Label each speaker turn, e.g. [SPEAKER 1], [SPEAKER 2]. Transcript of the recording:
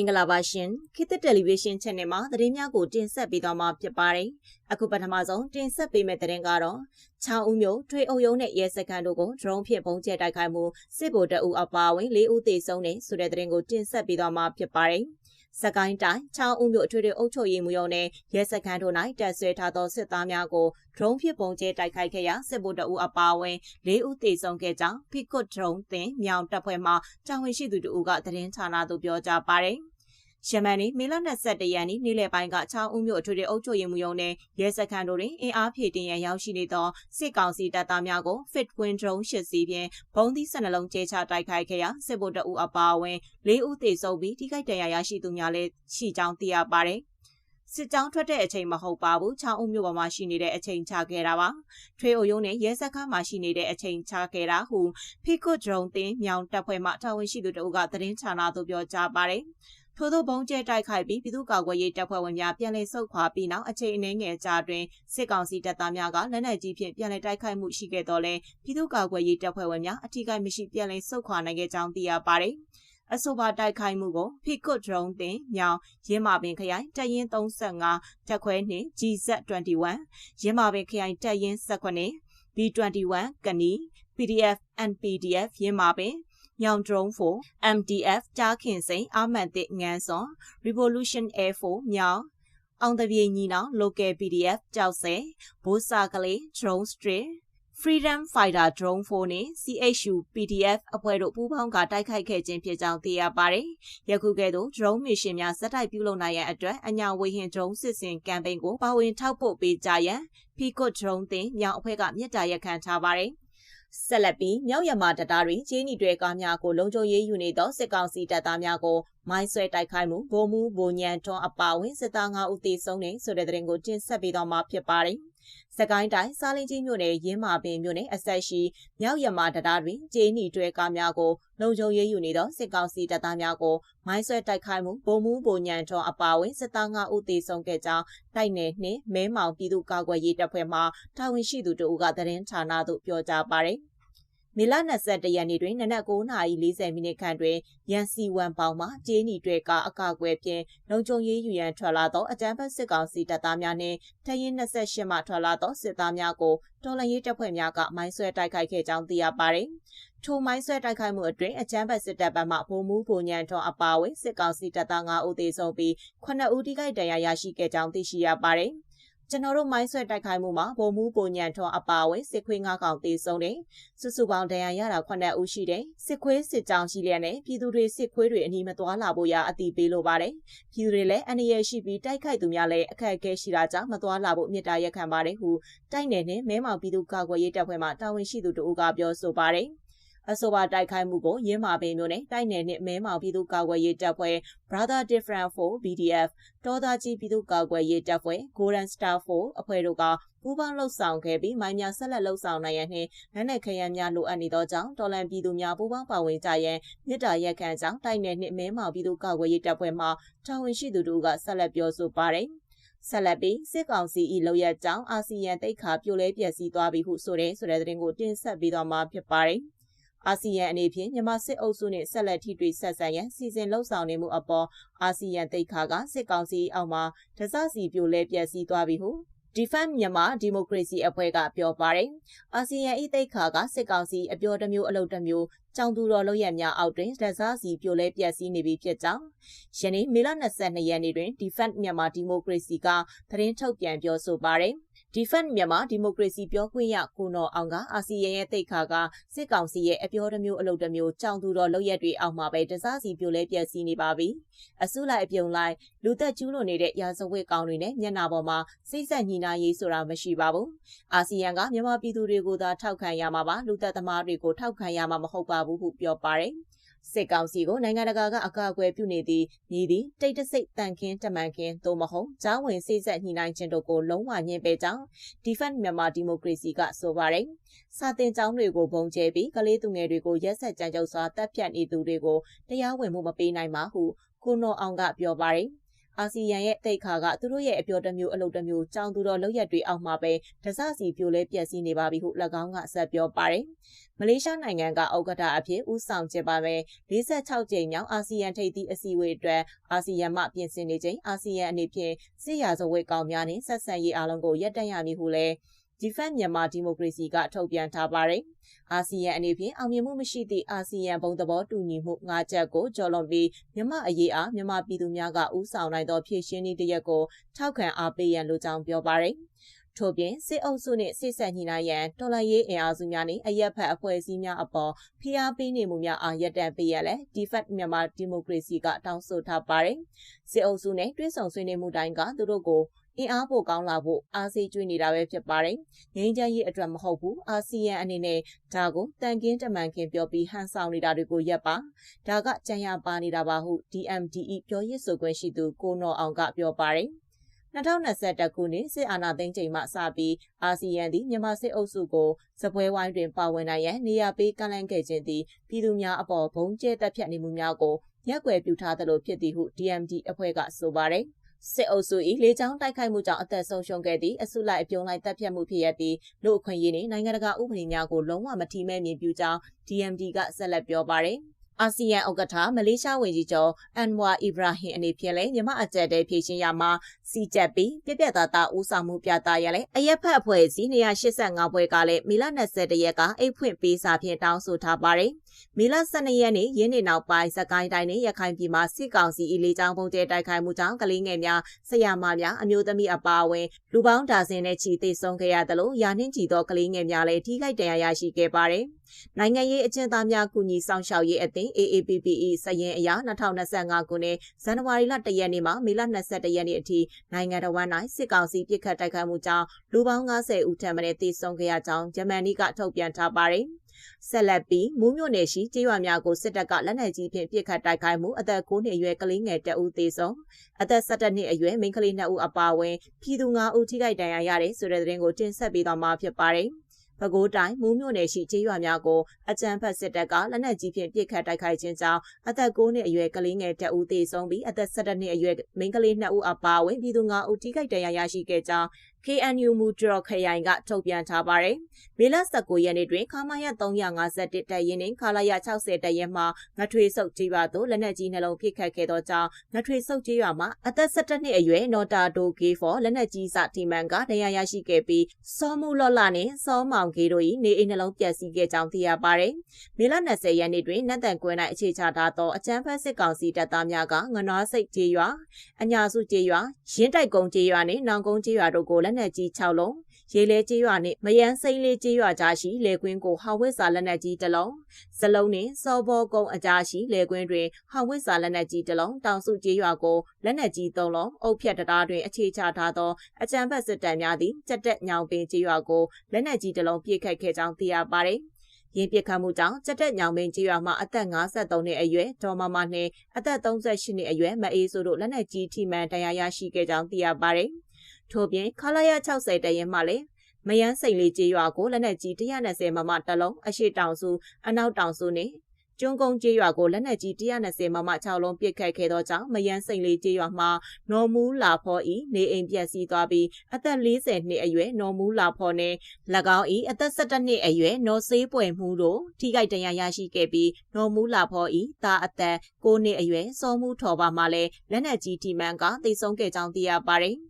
[SPEAKER 1] င်္ဂလာပါရှင်ခေတ်သစ်တယ်လီဗီရှင်း channel မှာသတင်းများကိုတင်ဆက်ပေးသွားမှာဖြစ်ပါတယ်အခုပထမဆုံးတင်ဆက်ပေးမယ့်သတင်းကတော့ချောင်းဦးမြို့ထွေအုပ်ရုံးနဲ့ရဲစခန်းတို့ကို drone ဖြင့်ပုံကျဲတိုက်ခိုက်မှုစစ်ဗိုလ်တပ်ဦးအပါအဝင်၄ဦးသေဆုံးတယ်ဆိုတဲ့သတင်းကိုတင်ဆက်ပေးသွားမှာဖြစ်ပါတယ်စကိုင်းတိုင်းချောင်းဦးမြို့အထွေထွေအုပ်ချုပ်ရေးမှူးရုံးနဲ့ရဲစခန်းတို့၌တပ်ဆွဲထားသောစစ်သားများကို drone ဖြင့်ပုံကျဲတိုက်ခိုက်ခဲ့ရာစစ်ဗိုလ်တပ်ဦးအပါအဝင်၄ဦးသေဆုံးခဲ့ကြောင်း Picot drone တင်မြောင်တပ်ဖွဲ့မှတာဝန်ရှိသူတို့ကသတင်းဌာနသို့ပြောကြားပါတယ် ယမန်နေ့မေလ22ရက်နေ့နေ့လယ်ပိုင်းကချောင်းဦးမြို့အထွေထွေအုပ်ချုပ်ရေးမှူးရုံးနဲ့ရဲစခန်းတို့တွင်အင်အားဖြည့်တင်ရန်ရောက်ရှိနေသောစစ်ကောင်စီတပ်သားများကို Fit Win Drone ၈စီးဖြင့်ဘုံသီး12လုံးကျဲချတိုက်ခိုက်ခဲ့ရာစစ်ဗိုလ်တပ်ဦးအပါအဝင်၄ဦးသေဆုံးပြီးထိခိုက်ဒဏ်ရာရရှိသူများလည်းရှိကြောင်းသိရပါတယ်။စစ်ကြောင်းထွက်တဲ့အချိန်မဟုတ်ပါဘူး။ချောင်းဦးမြို့ပေါ်မှာရှိနေတဲ့အချိန်ချခဲ့တာပါ။ထွေအုပ်ရုံးနဲ့ရဲစခန်းမှာရှိနေတဲ့အချိန်ချခဲ့တာဟုဖိကုတ်ဒရုန်းတင်မြောင်တပ်ဖွဲ့မှတာဝန်ရှိသူတို့ကသတင်းဌာနသို့ပြောကြားပါတယ်။ ထို့သောဘုံကျဲတိုက်ခိုက်ပြီးပြည်သူ့ကာကွယ်ရေးတပ်ဖွဲ့ဝင်များပြန်လည်ဆုတ်ခွာပြီးနောက်အချိန်အနည်းငယ်ကြာတွင်စစ်ကောင်စီတပ်သားများကလက်နက်ကြီးဖြင့်ပြန်လည်တိုက်ခိုက်မှုရှိခဲ့တော့လဲပြည်သူ့ကာကွယ်ရေးတပ်ဖွဲ့ဝင်များအထိကိမရှိပြန်လည်ဆုတ်ခွာနိုင်ခဲ့ကြောင်းသိရပါတယ်။အဆိုပါတိုက်ခိုက်မှုကို Picot drone တင်မြောင်ရင်းမာပင်ခရိုင်တရင်35တက်ခွဲနှင့် GZ21 ရင်းမာပင်ခရိုင်တရင်19 B21 ကနီ PDF and PDF ရင်းမာပင် ညောင်ဒရုန်းဖို MDF ကြားခင်စိန်အာမန်တစ်ငန်းစွန် Revolution Air Force မြောင်အောင်တပြေညီနောင် Local PDF ကြောက်စဲဘိုးစာကလေး Drone Street Freedom Fighter Drone 4နဲ့ CHU PDF အဖွဲ့တို့ပူးပေါင်းကတိုက်ခိုက်ခဲ့ခြင်းဖြစ်ကြောင်းသိရပါတယ်။ယခုကဲ့သို့ drone mission များစက်တိုက်ပြုလုပ်နိုင်ရန်အတွက်အညာဝေဟင် drone စစ်စင်ကမ်ပိန်းကိုပါဝင်ထောက်ပို့ပေးကြရန် Picot drone တင်ညောင်အဖွဲ့ကမြစ်တာရက်ခံထားပါတယ်။ ဆက်လက်ပြီးမြောက်ရမာတတာတွင်ချင်းနီတွေကားများကိုလုံခြုံရေးယူနေသောစစ်ကောင်စီတပ်သားများကိုမိုင်းဆွဲတိုက်ခိုက်မှုဗိုလ်မှူးဗိုလ်ညံထွန်းအပါဝင်စစ်သား9ဦးသေဆုံးတယ်ဆိုတဲ့သတင်းကိုတင်ဆက်ပေးတော့မှာဖြစ်ပါတယ်။ စကိုင်းတိုင်းစားလင်းကြီးမြို့နယ်ရင်းမာပင်မြို့နယ်အဆက်ရှိမြောက်ရမာတရားတွင်ကျေးနီတွဲကားများကိုလုံခြုံရေးယူနေသောစစ်ကောင်စီတပ်သားများကိုမိုင်းဆွဲတိုက်ခိုက်မှုဗိုလ်မှူးဗိုလ်ညံထွန်းအပါအဝင်စစ်သား9ဦးသေဆုံးခဲ့ကြောင်းတိုက်နယ်နှင့်မဲမောင်ပြည်သူ့ကာကွယ်ရေးတပ်ဖွဲ့မှတာဝန်ရှိသူတို့ကသတင်းဌာနသို့ပြောကြားပါရယ် မေလ22ရက်နေ့တွင်နနက်9:40မိနစ်ခန့်တွင်ရန်စီဝမ်ပေါင်မှကျေးနီတွေကအကာအကွယ်ဖြင့်လုံခြုံရေးယူရန်ထွက်လာသောအကြမ်းဖက်စစ်ကောင်စီတပ်သားများနှင့်တရင်28မှထွက်လာသောစစ်သားများကိုတော်လှန်ရေးတပ်ဖွဲ့များကမိုင်းဆွဲတိုက်ခိုက်ခဲ့ကြောင်းသိရပါသည်။ထိုမိုင်းဆွဲတိုက်ခိုက်မှုအတွင်းအကြမ်းဖက်စစ်တပ်ဘက်မှဗိုလ်မှူးဗိုလ်ညံထွန်းအပါအဝင်စစ်ကောင်စီတပ်သား9ဦးသေဆုံးပြီး9ဦးထိခိုက်ဒဏ်ရာရရှိခဲ့ကြောင်းသိရှိရပါတယ်။ ကျွန်တော်တို့မိုင်းဆွဲတိုက်ခိုက်မှုမှာဗိုလ်မှူးပုံညံထွန်းအပါအဝင်စစ်ခွေးငါးကောင်တေဆုံးတယ်။စုစုပေါင်းဒဏ်ရာရတာ9ဦးရှိတယ်။စစ်ခွေးစစ်ကြောင်းရှိလျက်နဲ့ပြည်သူတွေစစ်ခွေးတွေအနီးမသွားလာဖို့ရအတိပေးလိုပါတယ်။ပြည်သူတွေလည်းအနေရရှိပြီးတိုက်ခိုက်သူများလည်းအခက်အခဲရှိတာကြောင့်မသွားလာဖို့မြစ်တာရက်ခံပါတယ်ဟုတိုက်နယ်နဲ့မဲမောင်ပြည်သူ့ကာကွယ်ရေးတပ်ဖွဲ့မှတာဝန်ရှိသူတို့ကပြောဆိုပါတယ်။ အဆိုပါတိုက်ခိုက်မှုကိုရင်းမာပင်မြို့နယ်တိုက်နယ်နှင့်မဲမောင်ပြည်သူ့ကာကွယ်ရေးတပ်ဖွဲ့ Brother Different for BDF တောသားကြီးပြည်သူ့ကာကွယ်ရေးတပ်ဖွဲ့ Golden Star for အဖွဲ့တို့ကပူးပေါင်းလှုပ်ဆောင်ခဲ့ပြီးမိုင်းများဆက်လက်လှုပ်ဆောင်နိုင်ရန်နှင့်လက်နက်ခဲယမ်းများလိုအပ်နေသောကြောင့်တော်လန်ပြည်သူများပူးပေါင်းပါဝင်ကြရန်မြစ်တာရက်ခံကြောင်းတိုက်နယ်နှင့်မဲမောင်ပြည်သူ့ကာကွယ်ရေးတပ်ဖွဲ့မှတာဝန်ရှိသူတို့ကဆက်လက်ပြောဆိုပါတယ်ဆက်လက်ပြီးစစ်ကောင်စီ၏လောက်ရကြောင်းအာဆီယံတိတ်ခါပြိုလဲပြက်စီးသွားပြီဟုဆိုတဲ့ဆိုတဲ့သတင်းကိုတင်ဆက်ပေးသွားမှာဖြစ်ပါတယ်။ အာဆီယံအနေဖြင့်မြန်မာစစ်အုပ်စုနှင့်ဆက်လက်ထိတွေ့ဆက်ဆံရန်စီစဉ်လှုပ်ဆောင်နေမှုအပေါ်အာဆီယံတိတ်ခါကစစ်ကောင်စီအောက်မှတစစီပြိုလဲပြက်စီးသွားပြီဟု Defend မြန်မာဒီမိုကရေစီအဖွဲ့ကပြောပါတယ်။အာဆီယံဤတိတ်ခါကစစ်ကောင်စီအပြောတစ်မျိုးအလုပ်တစ်မျိုးကြောင်သူတော်လုပ်ရများအောက်တွင်ဒဇာစီပြိုလဲပြက်စီးနေပြီဖြစ်ကြောင်းယနေ့မေလ22ရက်နေ့တွင် Defend မြန်မာဒီမိုကရေစီကသတင်းထုတ်ပြန်ပြောဆိုပါတယ်။ Defend မြန်မာဒီမိုကရေစီပြောခွင့်ရကိုနော်အောင်ကအာဆီယံရဲ့တိတ်ခါကစစ်ကောင်စီရဲ့အပြောတစ်မျိုးအလုပ်တစ်မျိုးကြောင်သူတော်လုပ်ရက်တွေအောက်မှာပဲတစားစီပြိုလဲပြက်စီးနေပါပြီ။အစုလိုက်အပြုံလိုက်လူသက်ကျူးလွန်နေတဲ့ရာဇဝတ်ကောင်တွေနဲ့မျက်နှာပေါ်မှာစိတ်ဆက်ညီနာရေးဆိုတာမရှိပါဘူး။အာဆီယံကမြန်မာပြည်သူတွေကိုသာထောက်ခံရမှာပါလူသက်သမားတွေကိုထောက်ခံရမှာမဟုတ်ပါဘူးဟုပြောပါတယ်။ စစ်ကောင်စီကိုနိုင်ငံတကာကအကာအကွယ်ပြုနေသည့်မြည်သည့်တိတ်တဆိတ်တန်ခင်းတမန်ခင်းသို့မဟုတ်ဂျားဝင်စိတ်ဆက်ညှိနှိုင်းခြင်းတို့ကိုလုံးဝညှင်းပယ်ကြောင်း Defend မြန်မာဒီမိုကရေစီကဆိုပါတယ်။စာတင်ကျောင်းတွေကိုပုံကျဲပြီးကလေးသူငယ်တွေကိုရက်ဆက်ကြမ်းကြုတ်စွာတပ်ဖြတ်နေသူတွေကိုတရားဝင်မှုမပေးနိုင်ပါဟုကိုနော်အောင်ကပြောပါတယ်။ အာဆီယံရဲ့တိတ်ခါကသူတို့ရဲ့အပြောတစ်မျိုးအလုပ်တစ်မျိုးကြောင်သူတော်လောက်ရက်တွေအောက်မှာပဲတစစီပြိုလဲပြက်စီးနေပါပြီဟု၎င်းကဆက်ပြောပါတယ်။မလေးရှားနိုင်ငံကဥက္ကဋ္ဌအဖြစ်ဦးဆောင်ကျင်းပမယ်46ကြိမ်မြောက်အာဆီယံထိပ်သီးအစည်းအဝေးအတွက်အာဆီယံမှပြင်ဆင်နေချိန်အာဆီယံအနေဖြင့်စစ်ရာဇဝတ်ကောင်များနှင့်ဆက်ဆံရေးအလုံးကိုရပ်တန့်ရမည်ဟုလည်း Defend မြန်မာဒီမိုကရေစီကထုတ်ပြန်ထားပါတယ်။အာဆီယံအနေဖြင့်အောင်မြင်မှုမရှိသည့်အာဆီယံဘုံသဘောတူညီမှု၅ချက်ကိုကျော်လွန်ပြီးမြန်မာအရေးအားမြန်မာပြည်သူများကဥဆောင်နိုင်သောဖြည့်ရှင်းနည်းတစ်ရက်ကိုထောက်ခံအားပေးရန်လိုကြောင်းပြောပါတယ်။ ထို့ပြင်စစ်အုပ်စုနှင့်စစ်ဆက်ညှိနှိုင်းရန်တော်လှန်ရေးအင်အားစုများနှင့်အရက်ဖက်အဖွဲ့အစည်းများအပေါ်ဖိအားပေးနေမှုများအားရပ်တန့်ပေးရလဲ Defect မြန်မာဒီမိုကရေစီကတောင်းဆိုထားပါတယ်။စစ်အုပ်စုနဲ့တွဲဆောင်ဆွေးနွေးမှုတိုင်းကသူတို့ကိုအင်အားပိုကောင်းလာဖို့အားစေးကျွေးနေတာပဲဖြစ်ပါတယ်။ငင်းချမ်းရေးအတွက်မဟုတ်ဘူးအာဆီယံအနေနဲ့ဒါကိုတန်ကင်းတမန်ခင်ပြောပြီးဟန်ဆောင်နေတာတွေကိုရပ်ပါ။ဒါကကြံရပါနေတာပါဟု DMDE ပြောရေးဆိုခွင့်ရှိသူကိုနော်အောင်ကပြောပါတယ်။ 2021ခုနှစ်စစ်အာဏာသိမ်းချိန်မှစပြီးအာဆီယံသည်မြန်မာစစ်အုပ်စုကိုစပွဲဝိုင်းတွင်ပါဝင်နိုင်ရန်နေရာပေးကန့်လန့်ခဲ့ခြင်းသည်ပြည်သူများအပေါ်ဘုံကျဲတက်ဖြတ်နေမှုများကိုရက်ွယ်ပြုထားသလိုဖြစ်သည်ဟု DMD အဖွဲ့ကဆိုပါတယ်။စစ်အုပ်စု၏လေကြောင်းတိုက်ခိုက်မှုကြောင့်အသက်ဆုံးရှုံးခဲ့သည့်အစုလိုက်အပြုံလိုက်တပ်ဖြတ်မှုဖြစ်ရပြီးလူအခွင့်အရေးနှင့်နိုင်ငံတကာဥပဒေများကိုလုံးဝမထီမဲ့မြင်ပြုကြောင်း DMD ကဆက်လက်ပြောပါတယ်။ အာဆီယံဥက္ကဋ္ဌမလေးရှားဝန်ကြီးချုပ်အန်ဝါအီဘရာဟင်အနေဖြင့်လည်းမြမအကြက်တဲ့ဖြည့်ရှင်ရမှာစီကြက်ပြီးပြပြသားသားဦးဆောင်မှုပြသရလဲအရက်ဖက်အဖွဲ့အစည်း285ဘွဲကလည်းမီလ21ရက်ကအိတ်ဖွင့်ပေးစာဖြင့်တောင်းဆိုထားပါတယ်။မီလ12ရက်နေ့ရင်းနေနောက်ပိုင်းစကိုင်းတိုင်းနဲ့ရခိုင်ပြည်မှာစစ်ကောင်စီအီလေးချောင်းပုံကျဲတိုက်ခိုက်မှုကြောင့်ကလေးငယ်များဆရာမများအမျိုးသမီးအပါအဝင်လူပေါင်းဒါဇင်နဲ့ချီသေဆုံးခဲ့ရတယ်လို့ယာနှင်းကြည်သောကလေးငယ်များလည်းထိခိုက်ဒဏ်ရာရရှိခဲ့ပါတယ်။ နိုင်ငံရေးအကျဉ်းသားများကူညီဆောင်ရှောက်ရေးအသင်း AAPPE စရင်အရ2025ခုနှစ်ဇန်နဝါရီလ1ရက်နေ့မှမေလ22ရက်နေ့အထိနိုင်ငံတော်ဝန်၌စစ်ကောင်စီပြစ်ခတ်တိုက်ခိုက်မှုကြောင့်လူပေါင်း90ဦးထပ်မံတည်ဆုံခဲ့ရကြောင်းဂျမန်နီကထုတ်ပြန်ထားပါတယ်။ဆက်လက်ပြီးမူးမြို့နယ်ရှိကျေးရွာများကိုစစ်တပ်ကလက်နက်ကြီးဖြင့်ပစ်ခတ်တိုက်ခိုက်မှုအသက်9နှစ်အရွယ်ကလေးငယ်တဦးသေဆုံးအသက်17နှစ်အရွယ်မိန်းကလေး2ဦးအပါအဝင်ပြည်သူ9ဦးထိခိုက်ဒဏ်ရာရတဲ့ဆိုတဲ့သတင်းကိုတင်ဆက်ပေးသွားမှာဖြစ်ပါတယ်။ ပဲခူးတိုင်းမူးမြို့နယ်ရှိကျေးရွာများကိုအကြမ်းဖက်စစ်တပ်ကလက်နက်ကြီးဖြင့်ပစ်ခတ်တိုက်ခိုက်ခြင်းကြောင့်အသက်9နှစ်အရွယ်ကလေးငယ်တဦးသေဆုံးပြီးအသက်17နှစ်အရွယ်မိန်းကလေး2ဦးအပါအဝင်ပြည်သူ9ဦးထိခိုက်ဒဏ်ရာရရှိခဲ့ကြောင်း KNU မူဒရခရိုင်ကထုတ်ပြန်ထားပါတယ်။မေလ19ရက်နေ့တွင်ခမာရ351တပ်ရင်းနှင့်ခလာရ60တပ်ရင်းမှငထွေဆုပ်ကြီးပါသို့လက်နက်ကြီးနှလုံးပစ်ခတ်ခဲ့သောကြောင့်ငထွေဆုပ်ကြီးရွာမှာအသက်17နှစ်အရွယ်နော်တာတိုဂေဖော်လက်နက်ကြီးစတီမန်ကဒဏ်ရာရရှိခဲ့ပြီးစောမှုလော့လာနှင့်စောမောင်ဂေတို့၏နေအိမ်နှလုံးပျက်စီးခဲ့ကြောင်းသိရပါတယ်။မေလ20ရက်နေ့တွင်နတ်တန်ကွဲ၌အခြေချထားသောအကြမ်းဖက်စစ်ကောင်စီတပ်သားများကငနွားစိတ်ကြီးရွာအညာစုကြီးရွာရင်းတိုက်ကုန်းကြီးရွာနှင့်နောင်ကုန်းကြီးရွာတို့ကိုလက်နက်ကြီး6လုံးရေလဲကြီးရွာနှင့်မယန်းစိမ့်လေးကြီးရွာကြားရှိလေကွင်းကိုဟောင်ဝစ်စာလက်နက်ကြီးတစ်လုံးစလုံးနှင့်စောဘောကုန်းအကြားရှိလေကွင်းတွင်ဟောင်ဝစ်စာလက်နက်ကြီးတစ်လုံးတောင်စုကြီးရွာကိုလက်နက်ကြီး၃လုံးအုပ်ဖြတ်တရားတွင်အခြေချထားသောအကြံဖက်စစ်တပ်များသည်ကြက်တက်ညောင်ပင်ကြီးရွာကိုလက်နက်ကြီးတစ်လုံးပြစ်ခတ်ခဲ့ကြောင်းသိရပါသည်ရင်ပစ်ခတ်မှုကြောင့်ကြက်တက်ညောင်မင်းကြီးရွာမှာအသက်53နှစ်အရွယ်ဒေါ်မမနှင့်အသက်38နှစ်အရွယ်မအေးဆိုတို့လက်နက်ကြီးထိမှန်တရားရရှိခဲ့ကြောင်းသိရပါတယ်။ ထို့ပြင်ခလာရ60တရင်မှလည်းမယန်းစိန်လေးကြေးရွာကိုလက်နက်ကြီး120မမတလုံးအရှိတောင်စုအနောက်တောင်စုနဲ့ကျွန်းကုန်းကျေးရွာကိုလက်နက်ကြီး120မမ6လုံးပစ်ခတ်ခဲ့သောကြောင့်မယန်းစိန်လေးကျေးရွာမှာနော်မူးလာဖော်ဤနေအိမ်ပျက်စီးသွားပြီးအသက်40နှစ်အရွယ်နော်မူးလာဖော်နဲ့၎င်းဤအသက်17နှစ်အရွယ်နော်ဆေးပွယ်မှုတို့ထိခိုက်ဒဏ်ရာရရှိခဲ့ပြီးနော်မူးလာဖော်ဤတာအသက်9နှစ်အရွယ်စောမှုထော်ပါမှလည်းလက်နက်ကြီးထိမှန်ကသိဆုံးခဲ့ကြောင်းသိရပါတယ်။